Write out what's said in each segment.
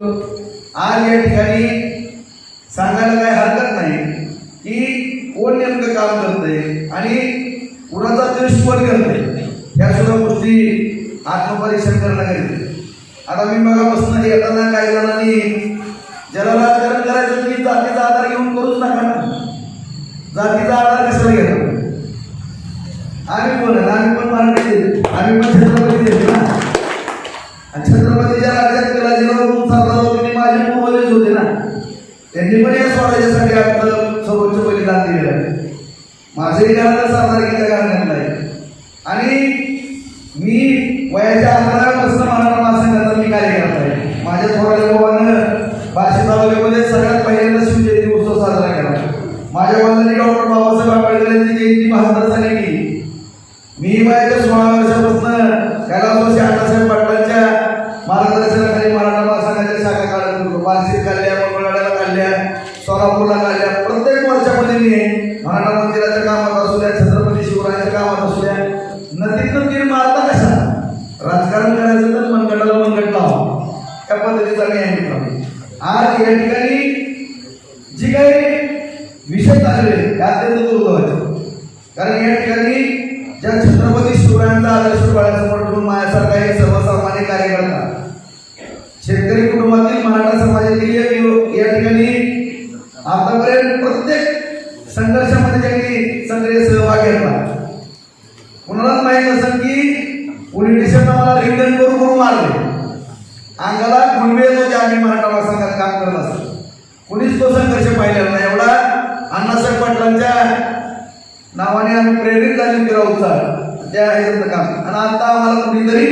आज या ठिकाणी सांगायला काही हरकत नाही की कोण नेमकं काम करतंय आणि कुणाचा द्वेष कोण करतंय ह्या सुद्धा गोष्टी आत्मपरीक्षण करणं गरजेचं आता मी बघापासून येताना काही जणांनी ज्याला राजकारण करायचं मी जातीचा आधार घेऊन करूच नका ना. जातीचा आधार कशाला घेणार? आम्ही पण आम्ही पण मराठी आम्ही पण माझे होते ना. त्यांनी पण या स्वराज्यासाठी आपलं सर्वोच्च बलिदान दिलेलं आहे. माझंही घराला सरदारकीच्या घराण्यातलं नाही आणि मी वयाच्या अकराव्यापासून मराठा महासंघाचा मी कार्यकर्ता आहे. माझ्या थोराच्या भावानं बार्शी तालुक्यामध्ये सगळ्यात पहिल्यांदा शिवजयंती उत्सव साजरा केला. माझ्या वडिलांनी डॉक्टर बाबासाहेब आंबेडकर यांची जयंती बहात्तर साली केली. मी वयाच्या सोळा वर्षापासून कैलासवासी अण्णासाहेब पाटलांच्या मार्गदर्शनाखाली मराठा सोलापूरला काढल्या प्रत्येक वर्षामध्ये मी मराठा मंदिराच्या कामात असू द्या छत्रपती शिवरायाच्या कामात असू द्या नदीतनं तीर मारता कशा राजकारण करायचं तर मनगटाला मनगट लावा. त्या पद्धतीचा मी आहे मित्रांनो. आज या ठिकाणी जी काही विषय चालले ते अत्यंत दुर्दैव कारण या ठिकाणी ज्या छत्रपती शिवरायांचा आदर्श डोळ्यासमोर ठेवून माझ्यासारखा एक सर्वसामान्य कार्यकर्ता शेतकरी कुटुंबातील मराठा समाजातील या ठिकाणी स्टेशनला मला रिंगण करून मारले. अंगाला खुणवे येत होते आम्ही मराठा संघात काम करत असतो. कुणीच तो संघर्ष पाहिलेला नाही. एवढा अण्णासाहेब पाटलांच्या नावाने आम्ही प्रेरित झाले फिरावचा त्या ह्याचं काम. आणि आता आम्हाला कुणीतरी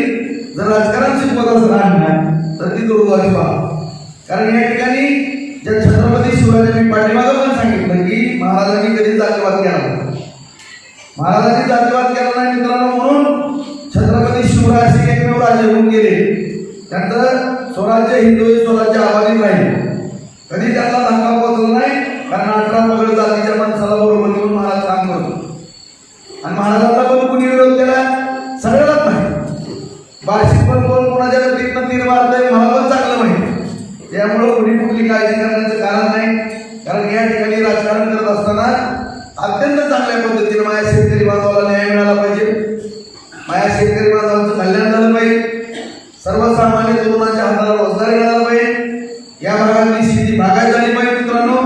जर राजकारण शिकवत असं राहणार तर ती दुर्गाची बाब कारण या ठिकाणी ज्या छत्रपती शिवरायांनी पाठीमागं पण सांगितलं असे एकमेव राजे होऊन गेले. त्यांचं स्वराज्य हिंदू स्वराज्य आबाधित राहील कधी त्यांना धक्का पोहोचला नाही? कारण अठरा वगैरे जातीच्या माणसाला बरोबर घेऊन महाराज काम करतो. आणि महाराजांना पण कुणी विरोध केला? सगळ्यालाच माहिती. बार्शीत पण कोण कोणाच्या नदीतनं तीर मला पण चांगलं माहिती. त्यामुळं कुणी कुठली काळजी करण्याचं कारण नाही. कारण या ठिकाणी राजकारण करत असताना अत्यंत चांगल्या पद्धतीने माझ्या शेतकरी बांधवाला न्याय मिळाला पाहिजे माझ्या शेतकरी बांधवांचं कल्याण झालं पाहिजे सर्वसामान्य तरुणांच्या हाताला रोजगार मिळाला पाहिजे या भागातली शेती बागायत झाली पाहिजे मित्रांनो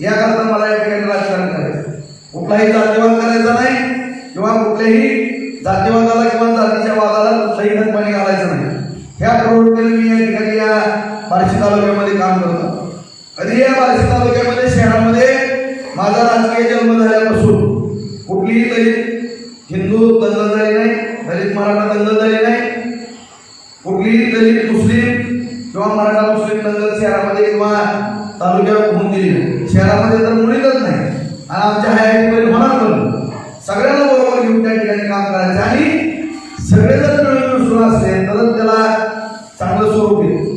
याकरता मला या ठिकाणी राजकारण करायचं कुठलाही जातीवाद करायचा नाही किंवा कुठल्याही जातीवादाला किंवा जातीच्या वादाला कुठलाही खतपाणी घालायचं नाही. ह्या प्रवृत्तीने मी या ठिकाणी या बार्शी तालुक्यामध्ये काम करतो. कधी या बार्शी तालुक्यामध्ये शहरामध्ये माझा राजकीय जन्म झाल्यापासून कुठलीही दलित हिंदू दंगल झाली नाही दलित मराठा दंगल झाली नाही कुठलीही दलित मुस्लिम किंवा मराठा मुस्लिम दंगल शहरामध्ये किंवा तालुक्यात होऊन दिली नाही. शहरामध्ये तर आमच्या हयात परिणाम होणार म्हणून. सगळ्यांना बरोबर घेऊन त्या ठिकाणी काम करायचं. आणि सगळे जर मिळून सुरू असले तर त्याला चांगलं स्वरूप येईल